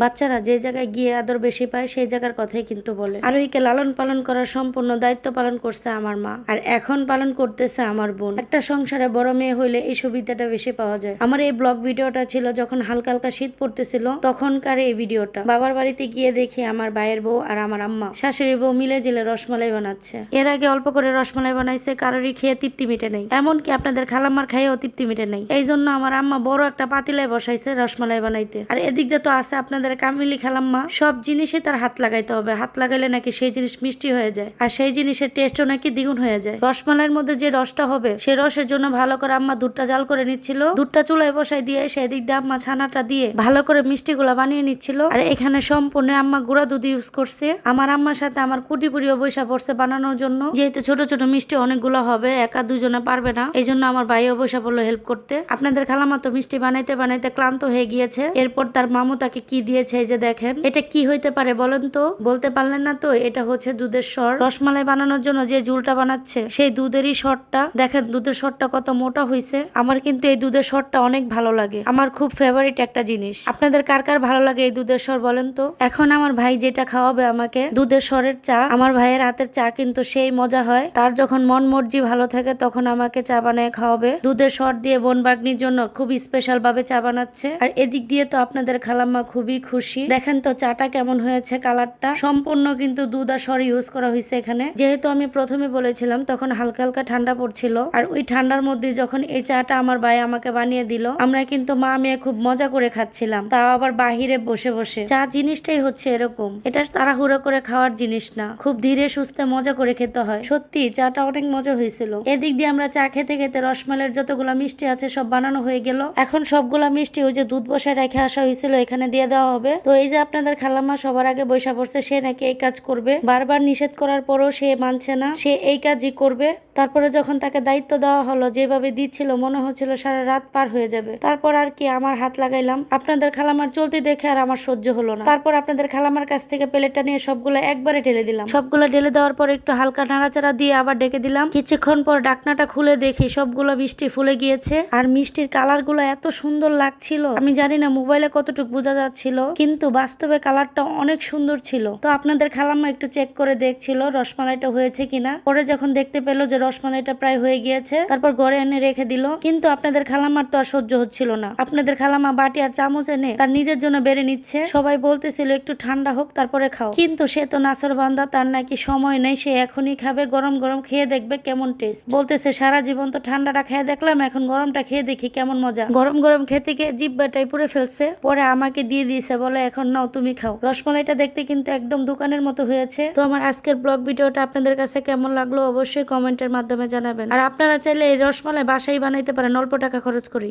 বাচ্চারা যে জায়গায় গিয়ে আদর বেশি পায়, সেই জায়গার কথাই কিন্তু বলে। আরোহীকে লালন পালন করার সম্পূর্ণ দায়িত্ব পালন করছে আমার মা, আর এখন পালন করতেছে আমার বোন। একটা সংসারে বড় মেয়ে হইলে এই সুবিধাটা বেশি পাওয়া যায়। আমার এই ব্লগ ভিডিওটা ছিল যখন হালকা হালকা শীত পড়তেছিল, তখনকার এই ভিডিওটা। বাবার বাড়িতে গিয়ে দেখি আমার ভাইয়ের বউ আর আমার আম্মা। শাশুড়ি বউ মিলে জিলে রসমালাই বানাচ্ছে। এর আগে অল্প করে রসমালাই বানাইছে, কারোরই খেয়ে তৃপ্তি মিটে নেই। এমনকি আপনাদের খালাম্মার খাইয়েও তৃপ্তি মিটে নেই। এই জন্য আমার আম্মা বড় একটা পাতিলায় বসাইছে রসমালাই বানাইতে। আর এদিক দিয়ে তো আছে আপনাদের কামিলি খালাম্মা, সব জিনিসে তার হাত লাগাইতে হবে। হাত লাগাইলে নাকি সেই জিনিস মিষ্টি হয়ে যায়। আর সেই জিনিসের টেস্টও নাকি দ্বিগুণ হয়ে যায়। রসমালাইয়ের মধ্যে যে রসটা হবে, সে রসের জন্য ভালো করে আম্মা দুধটা জাল করে নিচ্ছিল। দুধটা চুলায় বসাই দিয়ে সেই দিক দিয়ে আম্মা ছানাটা দিয়ে ভালো করে মিষ্টিগুলা বানিয়ে নিচ্ছিল। আর এখানে সম্পূর্ণ আম্মা গুঁড়া দুধ ইউজ করছে। আমার আম্মার সাথে আমার কুটি পুরিও বৈশা পড়ছে বানানোর জন্য। যেহেতু ছোট ছোট মিষ্টি অনেকগুলো হবে, একা দুজনে পারবে না। এই জন্য আমার ভাইও বৈশা পড়ল হেল্প করতে। আপনাদের খালামা তো মিষ্টি বানাইতে বানাইতে ক্লান্ত হয়ে গিয়েছে। এরপর তার মামু তাকে কি দিয়েছে যে দেখেন, এটা কি হইতে পারে বলেন তো? বলতে পারলেন না তো, এটা হচ্ছে দুধের স্বর। রসমালাই বানানোর জন্য যে জুলটা বানাচ্ছে, সেই দুধেরই স্বরটা। দেখেন, দুধের স্বরটা কত মোটা হয়েছে আমার কিন্তু এই দুধের স্বরটা অনেক ভালো লাগে। আমার খুব ফেভারিট একটা জিনিস। আপনাদের কার কার ভালো লাগে এই দুধের স্বর বলেন তো? এখন আমার ভাই যেটা খাওয়াবে আমাকে, দুধের স্বরের চা। আমার ভাইয়ের হাতের চা কিন্তু সেই মজা হয়। তার যখন মন মর্জি ভালো থাকে, তখন আমাকে চা বানায় খাওয়াবে। দুধের স্বর দিয়ে বোন বাগনির জন্য খুব স্পেশাল ভাবে চা বানাচ্ছে। আর এদিক দিয়ে তো আপনাদের খালাম্মা খুবই খুশি। দেখেন তো চাটা কেমন হয়েছে কালারটা। সম্পূর্ণ কিন্তু দুধ আর স্বর ইউজ করা হয়েছে এখানে। যেহেতু আমি প্রথমে বলেছিলাম, তখন হালকা হালকা ঠান্ডা পড়ছিল। আর ওই ঠান্ডার মধ্যে যখন এই চাটা আমার ভাই আমাকে বানিয়ে দিল, আমরা কিন্তু মা মেয়ে খুব মজা করে খাচ্ছিলাম। তাও আবার বাহিরে বসে বসে। চা জিনিসটাই হচ্ছে এরকম। এটা তাড়াহুড়ো করে খাওয়ার জিনিস না। খুব ধীরে সুস্থে মজা করে খেতে হয়। সত্যি, চাটা অনেক মজা হয়েছিল। এদিক দিয়ে আমরা চা খেতে খেতে রসমালের যতগুলা মিষ্টি আছে সব বানানো হয়ে গেল। এখন সবগুলা মিষ্টি ওই যে দুধ বসায় রেখে আসা হয়েছিল, এখানে দিয়ে দেওয়া হবে। তো এই যে আপনাদের খালাম্মা সবার আগে বৈশা পড়ছে, সে নাকি এই কাজ করবে। বারবার নিষেধ করার পরও সে মানছে না, সে এই কাজই করবে। তারপরে যখন তাকে দায়িত্ব দেওয়া হলো, যেভাবে দিচ্ছিল, মনে হচ্ছিল সারা রাত পার হয়ে যাবে। তারপর আর কি, আমার হাত লাগাইলাম। আপনাদের খালামার চলতে দেখে আর আমার সহ্য হলো না। তারপর আপনাদের খালামার কাছ থেকে প্লেটটা নিয়ে সবগুলো একবারে ঢেলে দিলাম। সবগুলো ঢেলে দেওয়ার পর একটু হালকা নাড়াচাড়া দিয়ে আবার ডেকে দিলাম। কিছুক্ষণ পর ডাকনাটা খুলে দেখি, সবগুলো মিষ্টি ফুলে গিয়েছে। আর মিষ্টির কালারগুলো এত সুন্দর লাগছিল। আমি জানি না মোবাইলে কতটুকু বোঝা যাচ্ছিল। কিন্তু বাস্তবে কালারটা অনেক সুন্দর ছিল। তো আপনাদের খালাম্মা একটু চেক করে দেখছিল রসমালাইটা হয়েছে কিনা। পরে যখন দেখতে পেল যে রসমালাইটা প্রায় হয়ে গিয়েছে, তারপর ঘরে এনে রেখে দিল। কিন্তু আপনাদের খালাম্মার তো আর সহ্য হচ্ছিল না। আপনাদের খালাম্মা বাটি আর চামচ এনে তার নিজের জন্য বেড়ে নিচ্ছে। সবাই বলতেছিল, একটু ঠান্ডা হোক, তারপরে খাও। কিন্তু সে তো নাসর বান্দা, তার নাকি সময় নেই। সে এখনই খাবে, গরম গরম খেয়ে দেখবে কেমন টেস্ট বলতেছে, সারা জীবন তো ঠান্ডাটা খেয়ে দেখলাম, এখন গরমটা খেয়ে দেখি কেমন মজা। গরম গরম খেতে গিয়ে জিব্বাটাই পুড়ে ফেলছে। পরে আমাকে দিয়ে দিয়েছে বলে, এখন নাও, তুমি খাও। রসমালাইটা দেখতে কিন্তু একদম দোকানের মতো হয়েছে। তো আমার আজকের ব্লগ ভিডিওটা আপনাদের কাছে কেমন লাগল অবশ্যই কমেন্টের মাধ্যমে জানাবেন। আর আপনারা চাইলে এই রসমালাই বাসাই বানাইতে পারেন, অল্প টাকা খরচ করি